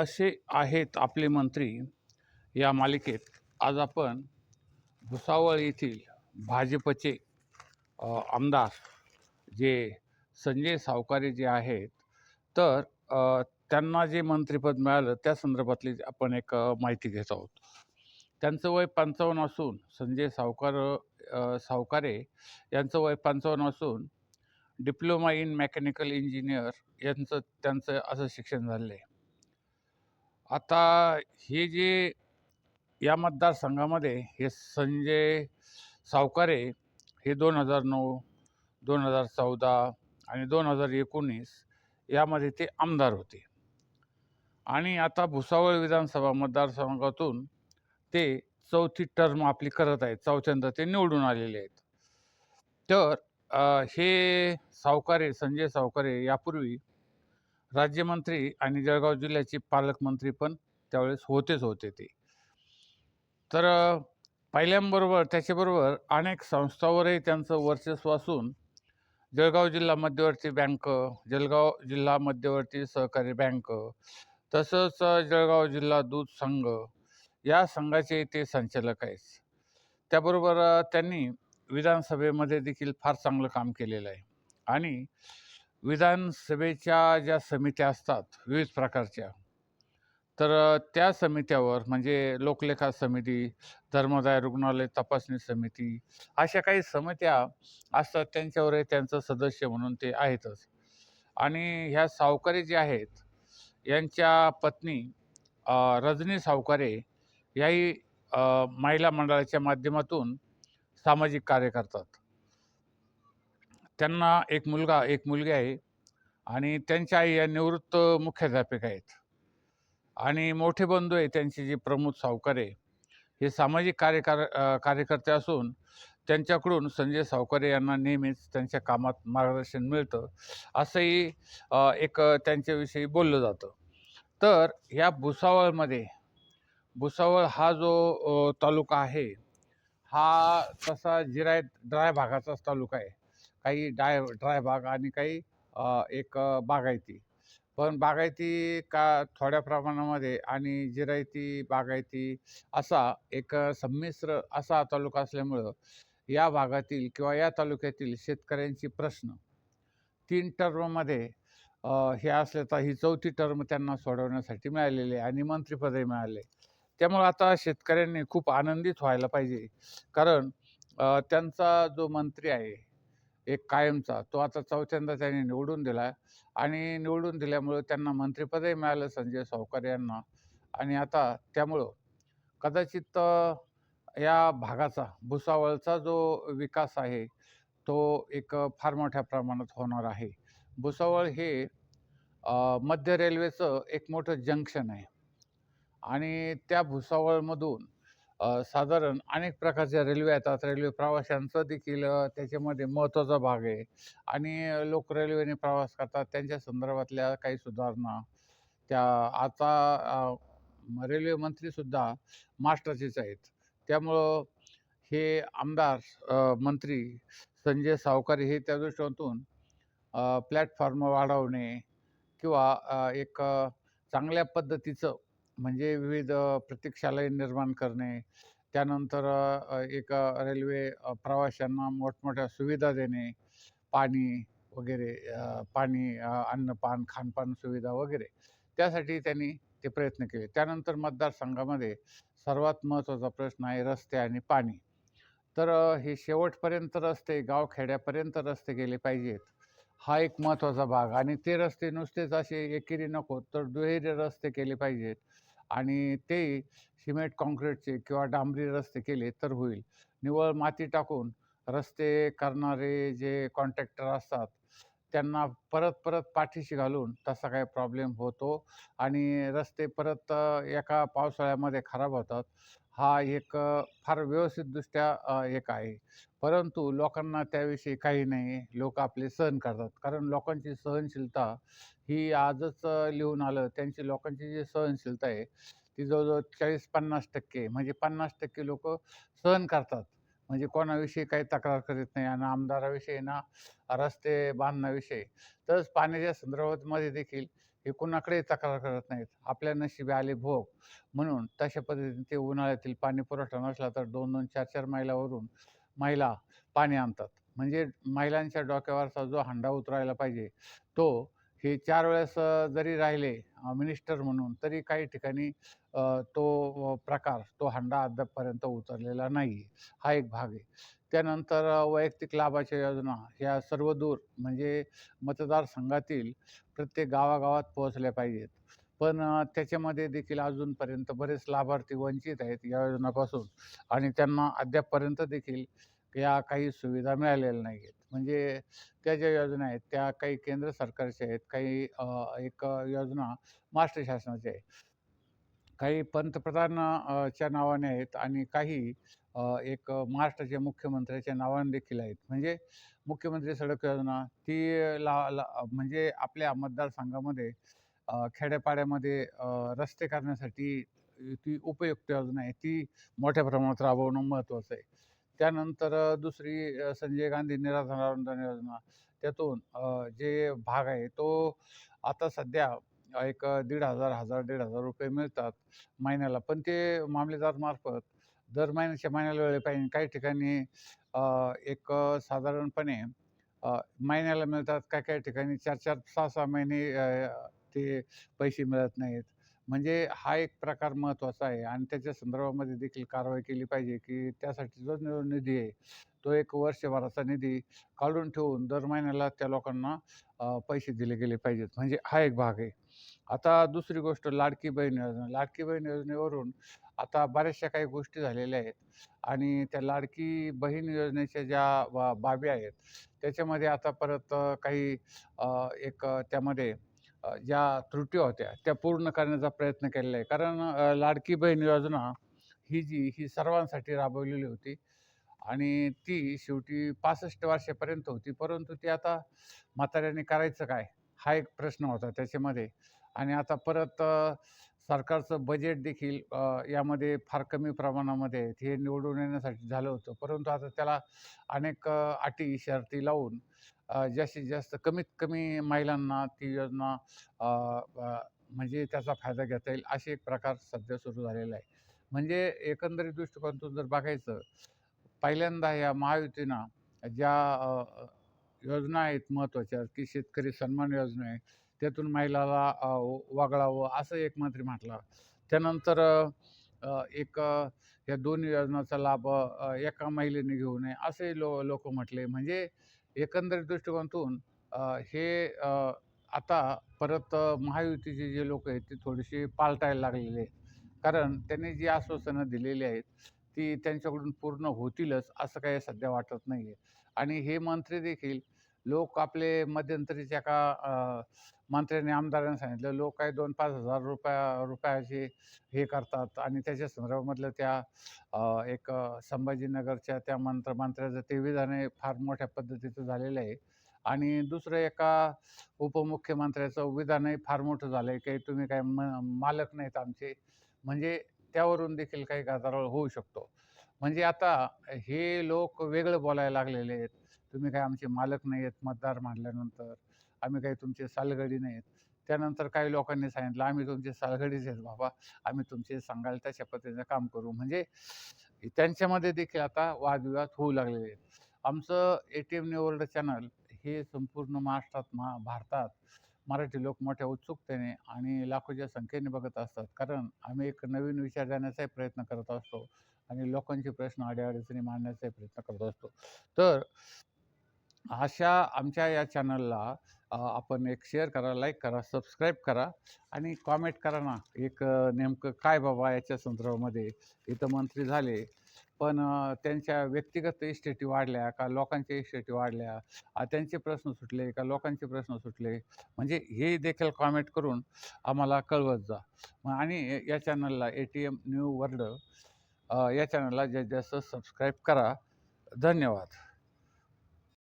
असे आहेत आपले मंत्री या मालिकेत. आज आपण भुसावळ येथील भाजपचे आमदार जे संजय सावकारे जे आहेत तर त्यांना जे मंत्रिपद मिळालं त्या संदर्भातली आपण एक माहिती घेत आहोत. त्यांचं वय पंचावन्न असून संजय सावकार सावकारे यांचं वय पंचावन्न असून डिप्लोमा इन मेकॅनिकल इंजिनियर यांचं त्यांचं असं शिक्षण झालेलं आहे. आता हे जे या मतदारसंघामध्ये हे संजय सावकारे हे दोन हजार नऊ दोन हजार चौदा आणि दोन हजार एकोणीस यामध्ये ते आमदार होते. आणि आता भुसावळ विधानसभा मतदारसंघातून ते चौथी टर्म आपली करत आहेत. चौथ्यांदा ते निवडून आलेले आहेत. तर हे सावकारे संजय सावकारे यापूर्वी राज्यमंत्री आणि जळगाव जिल्ह्याचे पालकमंत्री पण त्यावेळेस होतेच होते ते. तर पहिल्यांबरोबर त्याच्याबरोबर अनेक संस्थांवरही त्यांचं वर्चस्व असून जळगाव जिल्हा मध्यवर्ती बँक जळगाव जिल्हा मध्यवर्ती सहकारी बँक तसंच जळगाव जिल्हा दूध संघ या संघाचे ते संचालक आहेत. त्याबरोबर त्यांनी विधानसभेमध्ये देखील फार चांगलं काम केलेलं आहे. आणि विधानसभेच्या ज्या समित्या असतात विविध प्रकारच्या तर त्या समित्यावर म्हणजे लोकलेखा समिती धर्मदाय रुग्णालय तपासणी समिती अशा काही समित्या असतात त्यांच्यावरही त्यांचं सदस्य म्हणून ते आहेतच. आणि ह्या सावकारी जे आहेत यांच्या पत्नी रजनी सावकारे याही महिला मंडळाच्या माध्यमातून सामाजिक कार्य करतात. त्यांना एक मुलगा एक मुलगी आहे आणि त्यांच्या आई या निवृत्त मुख्याध्यापिका आहेत. आणि मोठे बंधू आहे त्यांचे जे प्रमोद सावकारे हे सामाजिक कार्यकार कार्यकर्ते असून त्यांच्याकडून संजय सावकारे यांना नेहमीच त्यांच्या कामात मार्गदर्शन मिळतं असंही एक त्यांच्याविषयी बोललं जातं. तर ह्या भुसावळमध्ये भुसावळ हा जो तालुका आहे हा तसा जिरायत ड्राय भागाचाच तालुका आहे. काही डाय ड्राय भाग आणि काही एक बागायती. पण बागायती का थोड्या प्रमाणामध्ये आणि जिरायती बागायती असा एक संमिश्र असा तालुका असल्यामुळं या भागातील किंवा या तालुक्यातील शेतकऱ्यांची प्रश्न. तीन टर्ममध्ये हे असले तर ही चौथी टर्म त्यांना सोडवण्यासाठी मिळालेली आहे आणि मंत्रिपदही मिळाले. त्यामुळं आता शेतकऱ्यांनी खूप आनंदित व्हायला पाहिजे. कारण त्यांचा जो मंत्री आहे एक कायमचा तो आता चौथ्यांदा त्यांनी निवडून दिला आणि निवडून दिल्यामुळं त्यांना मंत्रिपदही मिळालं संजय सावकर यांना आणि आता त्यामुळं कदाचित या भागाचा भुसावळचा जो विकास आहे तो एक फार मोठ्या प्रमाणात होणार आहे. भुसावळ हे मध्य रेल्वेचं एक मोठं जंक्शन आहे आणि त्या भुसावळमधून साधारण अनेक प्रकारच्या रेल्वे येतात. रेल्वे प्रवाशांचा देखील त्याच्यामध्ये महत्त्वाचा भाग आहे. आणि लोक रेल्वेने प्रवास करतात. त्यांच्या संदर्भातल्या काही सुधारणा. त्या आता रेल्वे मंत्रीसुद्धा महाराष्ट्राचेच आहेत. त्यामुळं हे आमदार मंत्री संजय सावकारी हे त्या दृष्टीतून प्लॅटफॉर्म वाढवणे किंवा एक चांगल्या पद्धतीचं म्हणजे विविध प्रतीक्षालय निर्माण करणे त्यानंतर एक रेल्वे प्रवाशांना मोठमोठ्या सुविधा देणे पाणी वगैरे पाणी अन्नपान खानपान सुविधा वगैरे. त्यासाठी त्यांनी ते प्रयत्न केले. त्यानंतर मतदारसंघामध्ये सर्वात महत्त्वाचा प्रश्न आहे रस्ते आणि पाणी. तर हे शेवटपर्यंत रस्ते गावखेड्यापर्यंत रस्ते गेले पाहिजेत. हा एक महत्त्वाचा भाग. आणि ते रस्ते नुसतेच असे एकेरी नको तर दुहेरी रस्ते केले पाहिजेत. आणि ते सिमेंट काँक्रीटचे किंवा डांबरी रस्ते केले तर होईल. निव्वळ माती टाकून रस्ते करणारे जे कॉन्ट्रॅक्टर असतात त्यांना परत परत पाठीशी घालून तसा काही प्रॉब्लेम होतो आणि रस्ते परत एका पावसाळ्यामध्ये खराब होतात. हा एक फार व्यवस्थितदृष्ट्या एक आहे. परंतु लोकांना त्याविषयी काही नाही. लोक आपले सहन करतात. कारण लोकांची सहनशीलता ही आजच लिहून आलं. त्यांची लोकांची जी सहनशीलता आहे ती जवळजवळ चाळीस पन्नास टक्के. म्हणजे पन्नास टक्के लोक सहन करतात. म्हणजे कोणाविषयी काही तक्रार करीत नाही आणि आमदाराविषयी ना रस्ते बांधण्याविषयी. तसंच पाण्याच्या संदर्भामध्ये देखील हे कुणाकडे तक्रार करत नाहीत. आपल्या नशिबी आले भोग. म्हणून तशा पद्धतीने ते उन्हाळ्यातील पाणी पुरवठा नसला तर दोन दोन चार चार मैलावरून महिला पाणी आणतात. म्हणजे महिलांच्या डोक्यावरचा जो हंडा उतरायला पाहिजे तो हे चार वेळेस जरी राहिले मिनिस्टर म्हणून तरी काही ठिकाणी तो प्रकार तो हंडा अद्यापपर्यंत उतरलेला नाही हा एक भाग आहे. त्यानंतर वैयक्तिक लाभाच्या योजना ह्या सर्व दूर म्हणजे मतदारसंघातील प्रत्येक गावागावात पोहोचल्या पाहिजेत. पण त्याच्यामध्ये देखील अजूनपर्यंत बरेच लाभार्थी वंचित आहेत या योजनापासून. आणि त्यांना अद्यापपर्यंत देखील या काही सुविधा मिळालेल्या नाही आहेत म्हणजे त्या ज्या योजना आहेत त्या काही केंद्र सरकारच्या आहेत काही एक योजना महाराष्ट्र शासनाच्या आहे काही पंतप्रधानाच्या नावाने आहेत आणि काही एक महाराष्ट्राच्या मुख्यमंत्र्याच्या नावाने देखील आहेत. म्हणजे मुख्यमंत्री सडक योजना ती ला ला म्हणजे आपल्या मतदारसंघामध्ये खेड्यापाड्यामध्ये रस्ते करण्यासाठी ती उपयुक्त योजना आहे. ती मोठ्या प्रमाणात राबवणं महत्त्वाचं आहे. त्यानंतर दुसरी संजय गांधी निराधार अनुदान योजना. त्यातून जे भाग आहे तो आता सध्या एक दीड हजार हजार दीड हजार रुपये मिळतात महिन्याला. पण ते मामलेदारमार्फत दर महिन्याच्या महिन्याला वेळेला पाहिजे काही ठिकाणी एक साधारणपणे महिन्याला मिळतात. काही काही ठिकाणी चार चार सहा सहा महिने ते पैसे मिळत नाहीत. म्हणजे हा एक प्रकार महत्त्वाचा आहे आणि त्याच्या संदर्भामध्ये देखील कारवाई केली पाहिजे की त्यासाठी जो निधी आहे तो एक वर्षभराचा निधी काढून ठेवून दर महिन्याला त्या लोकांना पैसे दिले गेले पाहिजेत. म्हणजे हा एक भाग आहे. आता दुसरी गोष्ट लाडकी बहीण योजना. लाडकी बहीण योजनेवरून आता बऱ्याचशा काही गोष्टी झालेल्या आहेत आणि त्या लाडकी बहीण योजनेच्या ज्या बा बाबी आहेत त्याच्यामध्ये आता परत काही एक त्यामध्ये ज्या त्रुटी होत्या त्या पूर्ण करण्याचा प्रयत्न केलेला आहे. कारण लाडकी बहीण योजना ही जी ही सर्वांसाठी राबवलेली होती आणि ती शेवटी पासष्ट वर्षापर्यंत होती. परंतु ती आता म्हाताऱ्याने करायचं काय? हा एक प्रश्न होता त्याच्यामध्ये. आणि आता परत सरकारचं बजेट देखील यामध्ये फार कमी प्रमाणामध्ये हे निवडून येण्यासाठी झालं होतं. परंतु आता त्याला अनेक अटी शर्ती लावून जास्तीत जास्त कमीत कमी महिलांना ती योजना म्हणजे त्याचा फायदा घेता येईल असे एक प्रकार सध्या सुरू झालेला आहे. म्हणजे एकंदरीत दृष्टिकोनातून जर बघायचं पहिल्यांदा या महायुतीनं ज्या योजना आहेत महत्त्वाच्या की शेतकरी सन्मान योजना आहे त्यातून महिलाला वागळावं असं एक मंत्री म्हटला. त्यानंतर एक या दोन्ही योजनाचा लाभ एका महिलेने घेऊ नये असे लो लोक म्हटले. म्हणजे एकंदरीत दृष्टिकोनातून हे आता परत महायुतीचे जे लोक आहेत ते थोडीशी पालटायला लागलेले आहेत. कारण त्यांनी जी आश्वासनं दिलेली आहेत ती त्यांच्याकडून पूर्ण होतीलच असं काही सध्या वाटत नाही आहे आणि हे मंत्री देखील लोक आपले मध्यंतरीच्या एका मंत्र्याने मंत्र्यांनी आमदारांनी सांगितलं लोक काही दोन पाच हजार रुपया रुपयाचे हे करतात आणि त्याच्या संदर्भामधलं त्या एक संभाजीनगरच्या त्या मंत्र मंत्र्याचं ते विधान फार मोठ्या पद्धतीचं झालेलं आहे. आणि दुसरं एका उपमुख्यमंत्र्याचं विधानही फार मोठं झालं आहे काही तुम्ही काय म मालक नाहीत आमचे. म्हणजे त्यावरून देखील काही गदारोळ होऊ शकतो. म्हणजे आता हे लोक वेगळं बोलायला लागलेले आहेत. तुम्ही काय आमचे मालक नाही आहेत मतदार म्हटल्यानंतर आम्ही काही तुमचे सालगडी नाहीत त्यानंतर काही लोकांनी सांगितलं आम्ही तुमचे सालगडीच आहेत बाबा आम्ही तुमचे सांगाल तशा पद्धतीनं काम करू. म्हणजे त्यांच्यामध्ये देखील आता वादविवाद होऊ लागलेले आहेत. आमचं A T M new world channel हे संपूर्ण महाराष्ट्रात महा भारतात मराठी लोक मोठ्या उत्सुकतेने आणि लाखोच्या संख्येने बघत असतात. कारण आम्ही एक नवीन विचार देण्याचाही प्रयत्न करत असतो आणि लोकांचे प्रश्न अडीअडचणी मांडण्याचाही प्रयत्न करत असतो. तर अशा आमच्या या चॅनलला आपण एक शेअर करा लाईक करा सबस्क्राईब करा आणि कॉमेंट करा ना एक नेमकं काय बाबा याच्या संदर्भामध्ये इथं मंत्री झाले. पण त्यांच्या व्यक्तिगत इस्टेटी वाढल्या का लोकांच्या इस्टेटी वाढल्या? त्यांचे प्रश्न सुटले का लोकांचे प्रश्न सुटले? म्हणजे हे देखील कॉमेंट करून आम्हाला कळवत जा. मग आणि या चॅनलला A T M new world या चॅनलला जास्तीत जास्त सबस्क्राईब करा. धन्यवाद.